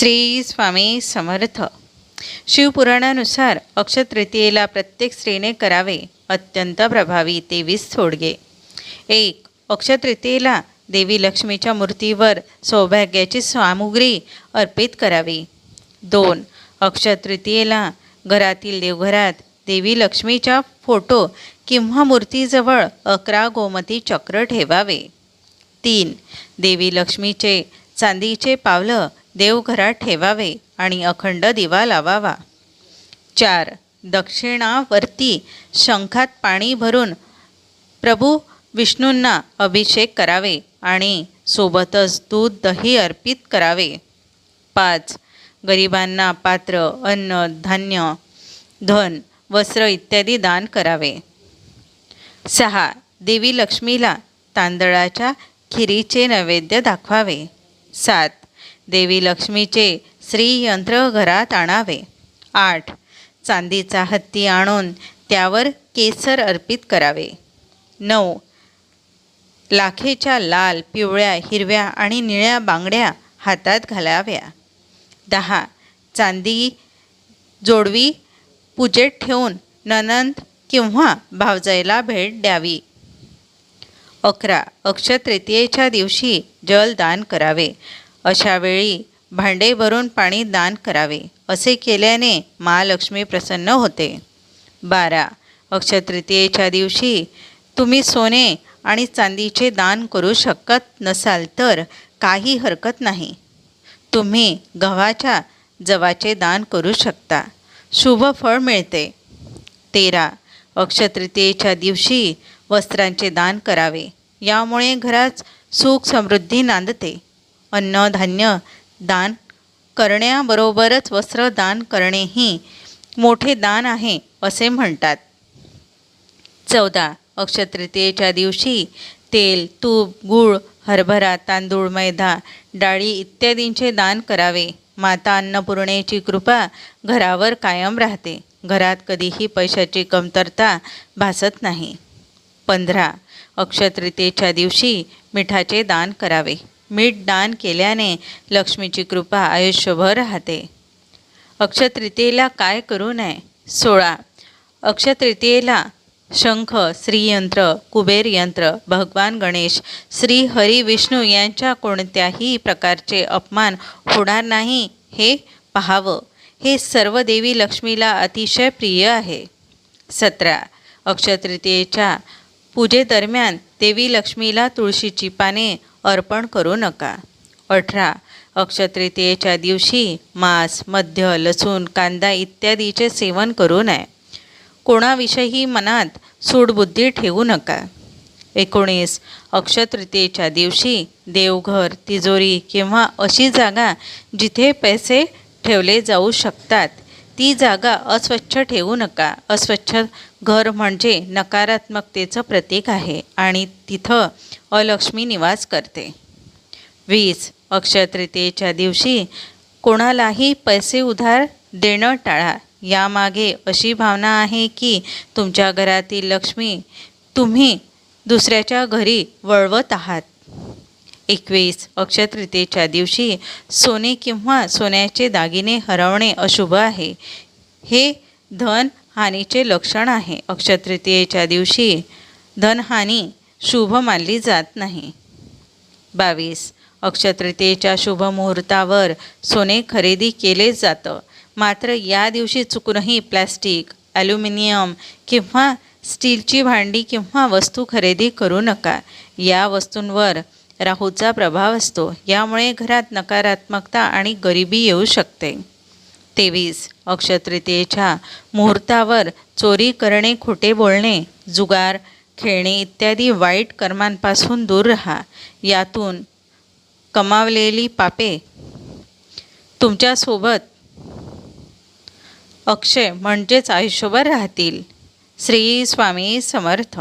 श्री स्वामी समर्थ. शिवपुराणानुसार अक्षतृतीयेला प्रत्येक स्त्रीने करावे अत्यंत प्रभावी तेवीस थोडगे. एक अक्षतृतीयेला देवी लक्ष्मीच्या मूर्तीवर सौभाग्याची सामुग्री अर्पित करावी. दोन अक्षतृतीयेला घरातील देवघरात देवी लक्ष्मीच्या फोटो किंवा मूर्तीजवळ अकरा गोमती चक्र ठेवावे. तीन देवी लक्ष्मीचे चांदीचे पावलं देवघरात ठेवावे आणि अखंड दिवा लावावा. चार दक्षिणावरती शंखात पाणी भरून प्रभू विष्णूंना अभिषेक करावे आणि सोबतच दूध दही अर्पित करावे. पाच गरिबांना पात्र अन्न धान्य धन वस्त्र इत्यादी दान करावे. सहा देवी लक्ष्मीला तांदळाच्या खिरीचे नैवेद्य दाखवावे. सात देवी लक्ष्मीचे श्रीयंत्र घरात आणावे. आठ. चांदीचा हत्ती आणून त्यावर केसर अर्पित करावे. नऊ. लाखेच्या लाल पिवळ्या हिरव्या आणि निळ्या बांगड्या हातात घालाव्या. दहा. चांदी जोडवी पूजेत ठेवून ननंद किंवा भावजाईला भेट द्यावी. अकरा. अक्षतृतीयेच्या दिवशी जल दान करावे. अशावेळी भांडे भरून पाणी दान करावे असे केल्याने महालक्ष्मी प्रसन्न होते. बारा. अक्षतृतीयेच्या दिवशी तुम्ही सोने आणि चांदीचे दान करू शकत नसाल तर काही हरकत नाही. तुम्ही गव्हाच्या जवाचे दान करू शकता. शुभ फळ मिळते. तेरा. अक्षतृतीयेच्या दिवशी वस्त्रांचे दान करावे. यामुळे घरात सुख समृद्धी नांदते. अन्नधान्य दान करण्याबरोबरच वस्त्र दान करणेही मोठे दान आहे असे म्हणतात. चौदा. अक्षतृतीयेच्या दिवशी तेल तूप गूळ हरभरा तांदूळ मैदा डाळी इत्यादींचे दान करावे. माता अन्नपूर्णेची कृपा घरावर कायम राहते. घरात कधीही पैशाची कमतरता भासत नाही. पंधरा. अक्षतृतीयेच्या दिवशी मिठाचे दान करावे. मीठ दान केल्याने लक्ष्मीची कृपा आयुष्यभर राहते. अक्षतृतीयेला काय करू नये? सोळा. अक्षतृतीयेला शंख श्रीयंत्र कुबेर यंत्र भगवान गणेश श्री हरी विष्णू यांच्या कोणत्याही प्रकारचे अपमान होणार नाही हे पाहावं. हे सर्व देवी लक्ष्मीला अतिशय प्रिय आहे. सतरा. अक्षतृतीयेच्या पूजेदरम्यान देवी लक्ष्मीला तुळशीची पाने अर्पण करू नका. अठरा अक्षतृतीयेच्या दिवशी मांस मध्य लसूण कांदा इत्यादीचे सेवन करू नये. कोणाविषयी मनात सूडबुद्धी ठेवू नका. एकोणीस अक्षतृतीयेच्या दिवशी देवघर तिजोरी किंवा अशी जागा जिथे पैसे ठेवले जाऊ शकतात. ती जागा अस्वच्छ ठेवू नका. अस्वच्छ घर म्हणजे नकारात्मकतेचं प्रतीक आहे आणि तिथं अलक्ष्मी निवास करते. वीस अक्षयतृतीयेच्या दिवशी कोणालाही पैसे उधार देणं टाळा. यामागे अशी भावना आहे की तुमच्या घरातील लक्ष्मी तुम्ही दुसऱ्याच्या घरी वळवत आहात. एकवीस अक्षयतृतीयेच्या दिवशी सोने किंवा सोन्याचे दागिने हरवणे अशुभ आहे. हे धन हानीचे लक्षण आहे. अक्षयतृतीयेच्या दिवशी धनहानी शुभ मानली जात नाही. बावीस अक्षतृतीयेच्या शुभ मुहूर्तावर सोने खरेदी केले जातं. मात्र या दिवशी चुकूनही प्लॅस्टिक ॲल्युमिनियम किंवा स्टीलची भांडी किंवा वस्तू खरेदी करू नका. या वस्तूंवर राहूचा प्रभाव असतो. यामुळे घरात नकारात्मकता आणि गरिबी येऊ शकते. तेवीस. अक्षतृतीयेच्या मुहूर्तावर चोरी करणे खोटे बोलणे जुगार खेळणे इत्यादी वाईट कर्मांपासून दूर राहा. यातून कमावलेली पापे तुमच्यासोबत अक्षय म्हणजेच आयुष्यभर राहतील. श्री स्वामी समर्थ.